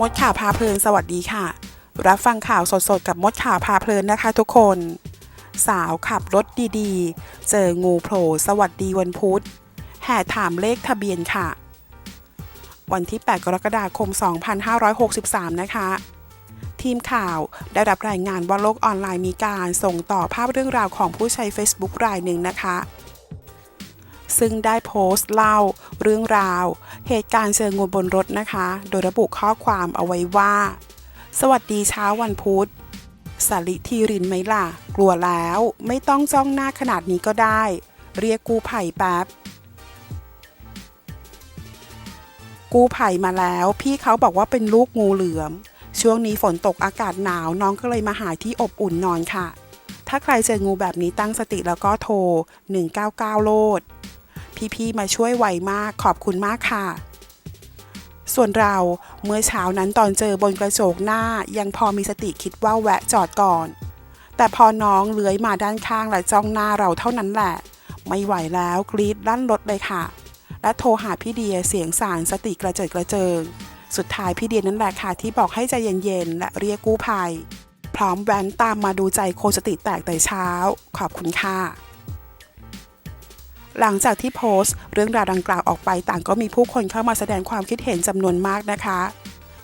มดข่าวพาเพลินสวัสดีค่ะ รับฟังข่าวสดๆ กับมดข่าวพาเพลินนะคะทุกคน สาวขับรถดีๆ เจองูโผล่สวัสดีวันพุธ แห่ถามเลขทะเบียนค่ะ วันที่ 8 กรกฎาคม 2563 นะคะ ทีมข่าวได้รับรายงานว่าโลกออนไลน์มีการส่งต่อภาพเรื่องราวของผู้ใช้ Facebook รายหนึ่งนะคะ ซึ่งได้โพสต์เล่าเรื่องราว เหตุการณ์เจองูบนรถนะคะ โดยระบุข้อความเอาไว้ว่า สวัสดีเช้าวันพุธสาลิทีรินไหมล่ะ กลัวแล้วไม่ต้องจ้องหน้าขนาดนี้ก็ได้ เรียกกู้ภัยแป๊บ กู้ภัยมาแล้ว พี่เขาบอกว่าเป็นลูกงูเหลือม ช่วงนี้ฝนตกอากาศหนาวน้องก็เลยมาหาที่อบอุ่นนอนค่ะ ถ้าใครเจองูแบบนี้ตั้งสติแล้วก็โทร 199 โลด พี่ๆ มาช่วยไวมากขอบคุณมากค่ะ ส่วนเราเมื่อเช้านั้นตอนเจอบนกระจกหน้ายังพอมีสติคิดว่าแวะจอดก่อน แต่พอน้องเลื้อยมาด้านข้างและจ้องหน้าเราเท่านั้นแหละ ไม่ไหวแล้วกรีดลั่นรถเลยค่ะ และโทรหาพี่เดียเสียงสารสติกระเจิดกระเจิง สุดท้ายพี่เดียนั่นแหละค่ะที่บอกให้ใจเย็นๆและเรียกกู้ภัยพร้อมแว้นตามมาดูใจโคสติแตกแต่เช้า ขอบคุณค่ะ หลังจากที่โพสต์ เรื่องราวดังกล่าวออกไปต่างก็มีผู้คนเข้ามาแสดงความคิดเห็นจำนวนมากนะคะ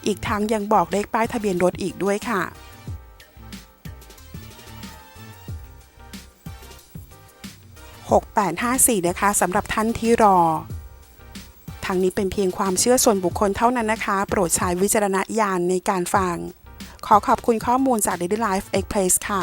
อีกทั้งยังบอกเลขป้ายทะเบียนรถอีกด้วยค่ะ6854 นะคะสำหรับท่านที่รอ ทางนี้เป็นเพียงความเชื่อส่วนบุคคลเท่านั้นนะคะ โปรดใช้วิจารณญาณในการฟัง ขอขอบคุณข้อมูลจาก Daily Life Express ค่ะ